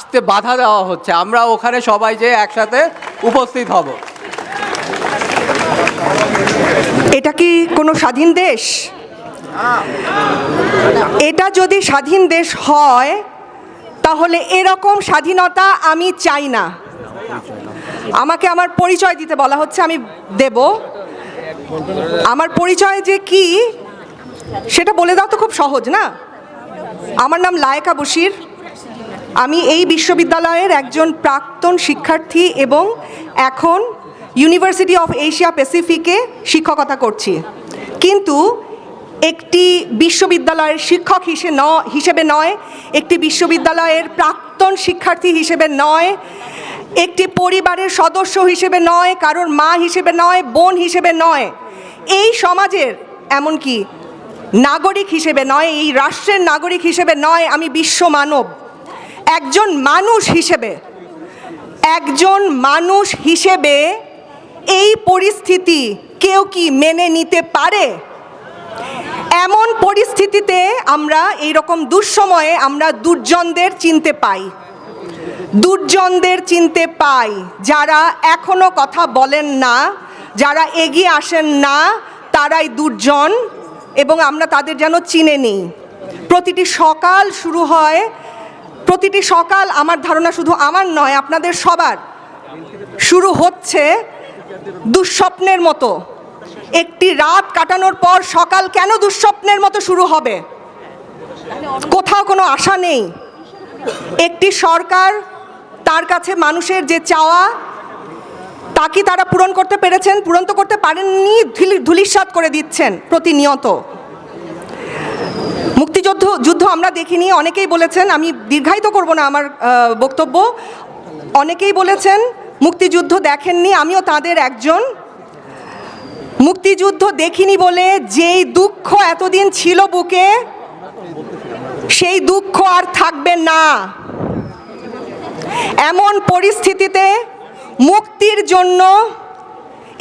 আসতে বাধা দেওয়া হচ্ছে। আমরা ওখানে সবাই যে একসাথে উপস্থিত হব। এটা কি কোনো স্বাধীন দেশ? এটা যদি স্বাধীন দেশ হয়, তাহলে এরকম স্বাধীনতা আমি চাই না। আমাকে আমার পরিচয় দিতে বলা হচ্ছে, আমি দেব। আমার পরিচয় যে কি, সেটা বলে দাও তো খুব সহজ না? আমার নাম লায়কা বশির। আমি এই বিশ্ববিদ্যালয়ের একজন প্রাক্তন শিক্ষার্থী এবং এখন ইউনিভার্সিটি অফ এশিয়া প্যাসিফিকে শিক্ষকতা করছি। কিন্তু একটি বিশ্ববিদ্যালয়ের শিক্ষক হিসেবে ন, হিসেবে নয়, একটি বিশ্ববিদ্যালয়ের প্রাক্তন শিক্ষার্থী হিসেবে নয়, একটি পরিবারের সদস্য হিসেবে নয়, কারোর মা হিসেবে নয়, বোন হিসেবে নয়। এই সমাজের এমনকি নাগরিক হিসেবে নয়, এই রাষ্ট্রের নাগরিক হিসেবে নয়, আমি বিশ্ব মানব একজন মানুষ হিসেবে, একজন মানুষ হিসেবে এই পরিস্থিতি কেউ কি মেনে নিতে পারে? এমন পরিস্থিতিতে আমরা এই রকম দুঃসময়ে আমরা দুর্জনদের চিনতে পাই। দুর্জনদের চিনতে পাই। যারা এখনও কথা বলেন না, যারা এগিয়ে আসেন না, তারাই দুর্জন এবং আমরা তাদের যেন চিনে নিই। প্রতিটি সকাল শুরু হয় প্রতিটি সকাল আমার ধারণা শুধু আমার নয়, আপনাদের সবার। শুরু হচ্ছে দুঃস্বপ্নের মতো। একটি রাত কাটানোর পর সকাল কেন দুঃস্বপ্নের মতো শুরু হবে? কোথাও কোনো আশা নেই। একটি সরকার তার কাছে মানুষের যে চাওয়া তা কি তারা পূরণ করতে পেরেছেন, পূরণ তো করতে পারেননি, ধুলি- ধূলিসাৎ করে দিচ্ছেন প্রতিনিয়ত। মুক্তিযুদ্ধ, যুদ্ধ আমরা দেখিনি। অনেকেই বলেছেন, আমি দীর্ঘায়িত করব না আমার বক্তব্য। অনেকেই বলেছেন, মুক্তিযুদ্ধ দেখেননি, আমিও তাদের একজন। মুক্তিযুদ্ধ দেখিনি বলে যেই দুঃখ এতদিন ছিল বুকে, সেই দুঃখ আর থাকবে না। এমন পরিস্থিতিতে মুক্তির জন্য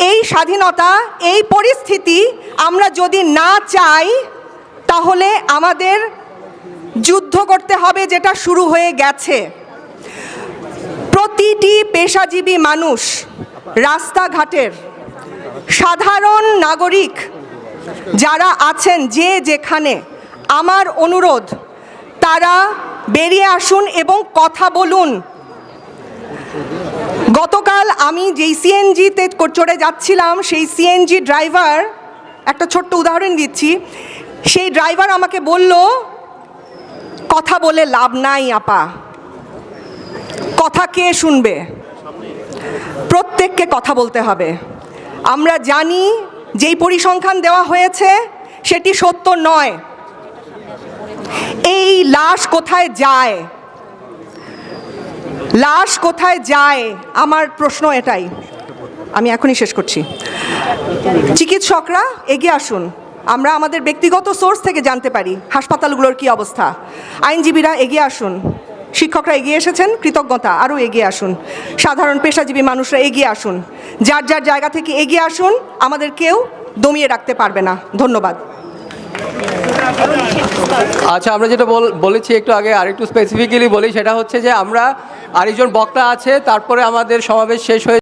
এই স্বাধীনতা, এই পরিস্থিতি আমরা যদি না চাই তাহলে আমাদের যুদ্ধ করতে হবে যেটা শুরু হয়ে গেছে। প্রতিটি পেশাজীবী মানুষ রাস্তাঘাটের সাধারণ নাগরিক যারা আছেন যে যেখানে, আমার অনুরোধ, তারা বেরিয়ে আসুন এবং কথা বলুন। গতকাল আমি যেই সিএনজিতে চড়ে যাচ্ছিলাম, সেই সিএনজি ড্রাইভার, একটা ছোট্ট উদাহরণ দিচ্ছি সেই ড্রাইভার আমাকে বলল, কথা বলে লাভ নাই, আপা। কথা কে শুনবে? প্রত্যেককে কথা বলতে হবে। আমরা জানি যেই পরিসংখ্যান দেওয়া হয়েছে, সেটি সত্য নয়। এই লাশ কোথায় যায়? লাশ কোথায় যায়? আমার প্রশ্ন এটাই। আমি এখনই শেষ করছি। চিকিৎসকরা এগিয়ে আসুন। আমরা আমাদের ব্যক্তিগত সোর্স থেকে জানতে পারি হাসপাতালগুলোর কি অবস্থা। আইনজীবীরা এগিয়ে আসুন। শিক্ষকরা এগিয়ে এসেছেন, কৃতজ্ঞতা, আরও এগিয়ে আসুন। সাধারণ পেশাজীবী মানুষরা এগিয়ে আসুন। যার যার জায়গা থেকে এগিয়ে আসুন, আমাদের কেউ দমিয়ে রাখতে পারবে না। ধন্যবাদ। আচ্ছা আমরা যেটা বল- বলেছি একটু আগে আরেকটু স্পেসিফিক্যালি বলি, সেটা হচ্ছে যে আমরা আরেকজন বক্তা আছে, তারপরে আমাদের সমাবেশ শেষ হয়ে